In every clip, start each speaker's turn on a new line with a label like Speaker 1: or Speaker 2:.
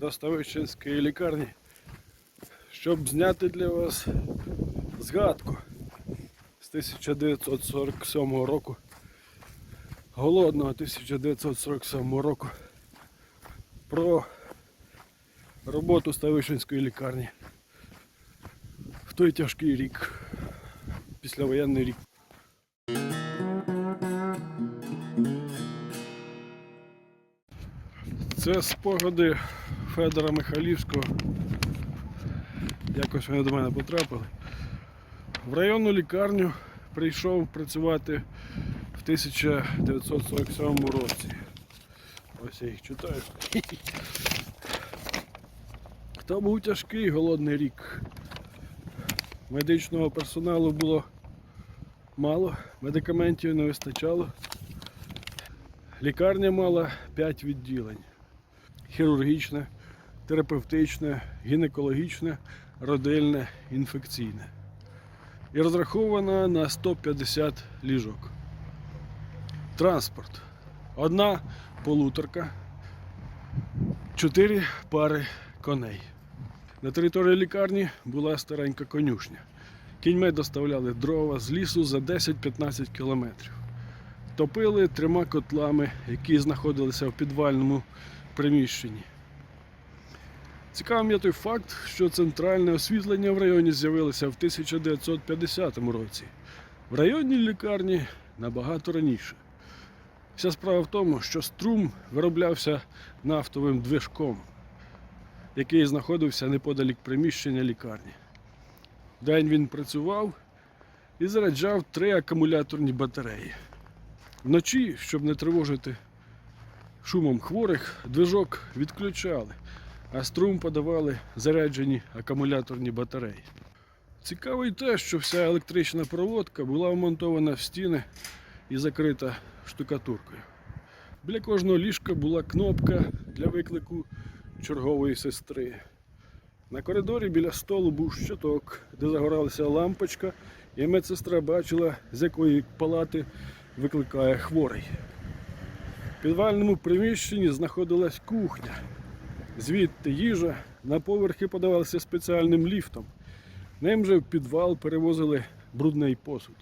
Speaker 1: до Ставищенської лікарні, щоб зняти для вас згадку з 1947 року. Голодного 1947 року про роботу Ставищенської лікарні в той тяжкий рік, післявоєнний рік. Це спогади Федора Михайлівського. Якось вони до мене потрапили. В районну лікарню прийшов працювати в 1947 році. Ось я їх читаю. То був тяжкий голодний рік. Медичного персоналу було мало, медикаментів не вистачало. Лікарня мала 5 відділень: хірургічне, терапевтичне, гінекологічне, родильне, інфекційне. І розрахована на 150 ліжок. Транспорт. Одна полуторка, чотири пари коней. На території лікарні була старенька конюшня. Кіньми доставляли дрова з лісу за 10-15 кілометрів. Топили трьома котлами, які знаходилися в підвальному приміщенні. Цікавим є той факт, що центральне освітлення в районі з'явилося в 1950 році. В районній лікарні набагато раніше. Вся справа в тому, що струм вироблявся нафтовим движком, який знаходився неподалік приміщення лікарні. Вдень він працював і заряджав три акумуляторні батареї. Вночі, щоб не тривожити шумом хворих, движок відключали, а струм подавали заряджені акумуляторні батареї. Цікаво й те, що вся електрична проводка була вмонтована в стіни і закрита штукатуркою. Біля кожного ліжка була кнопка для виклику чергової сестри. На коридорі біля столу був щиток, де загоралася лампочка, і медсестра бачила, з якої палати викликає хворий. В підвальному приміщенні знаходилась кухня. Звідти їжа на поверхи подавалася спеціальним ліфтом. Ним же в підвал перевозили брудний посуд.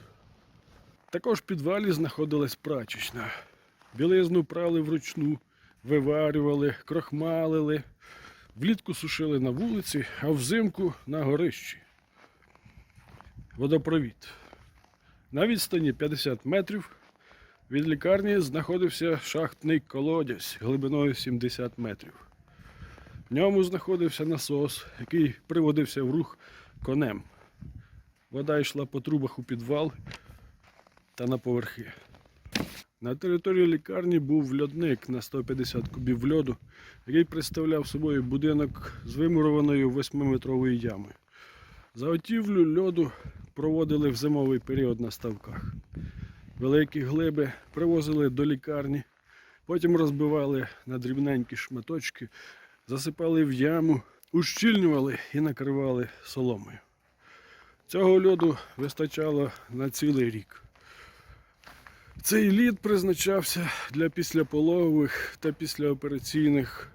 Speaker 1: Також в підвалі знаходилась прачечна. Білизну прали вручну, виварювали, крохмалили, влітку сушили на вулиці, а взимку на горищі. Водопровід. На відстані 50 метрів від лікарні знаходився шахтний колодязь глибиною 70 метрів. В ньому знаходився насос, який приводився в рух конем. Вода йшла по трубах у підвал та на поверхи. На території лікарні був льодник на 150 кубів льоду, який представляв собою будинок з вимурованою 8-метровою ямою. Заготівлю льоду проводили в зимовий період на ставках. Великі глиби привозили до лікарні, потім розбивали на дрібненькі шматочки, засипали в яму, ущільнювали і накривали соломою. Цього льоду вистачало на цілий рік. Цей лід призначався для післяпологових та післяопераційних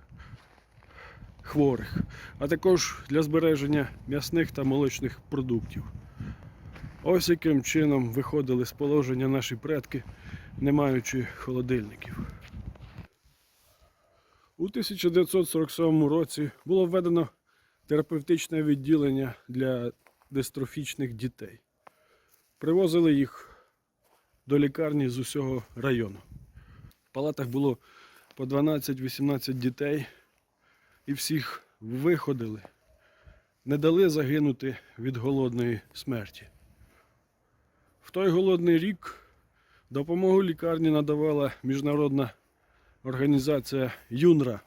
Speaker 1: хворих, а також для збереження м'ясних та молочних продуктів. Ось яким чином виходили з положення наші предки, не маючи холодильників. У 1947 році було введено терапевтичне відділення для дистрофічних дітей. Привозили їх до лікарні з усього району. В палатах було по 12-18 дітей і всіх виходили, не дали загинути від голодної смерті. В той голодний рік допомогу лікарні надавала міжнародна організація ЮНРА.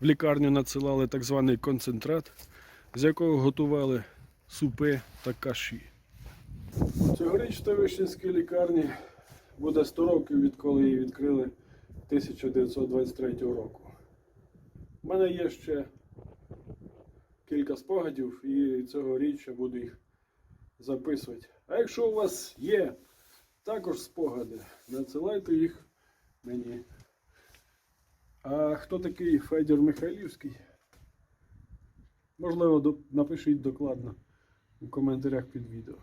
Speaker 1: В лікарню надсилали так званий концентрат, з якого готували супи та каші. Цьогоріч в Тавищенській лікарні буде 100 років, відколи її відкрили 1923 року. У мене є ще кілька спогадів і цьогоріч я буду їх записувати. А якщо у вас є також спогади, надсилайте їх мені. А хто такий Федір Михайлівський? Можливо, напишіть докладно у коментарях під відео.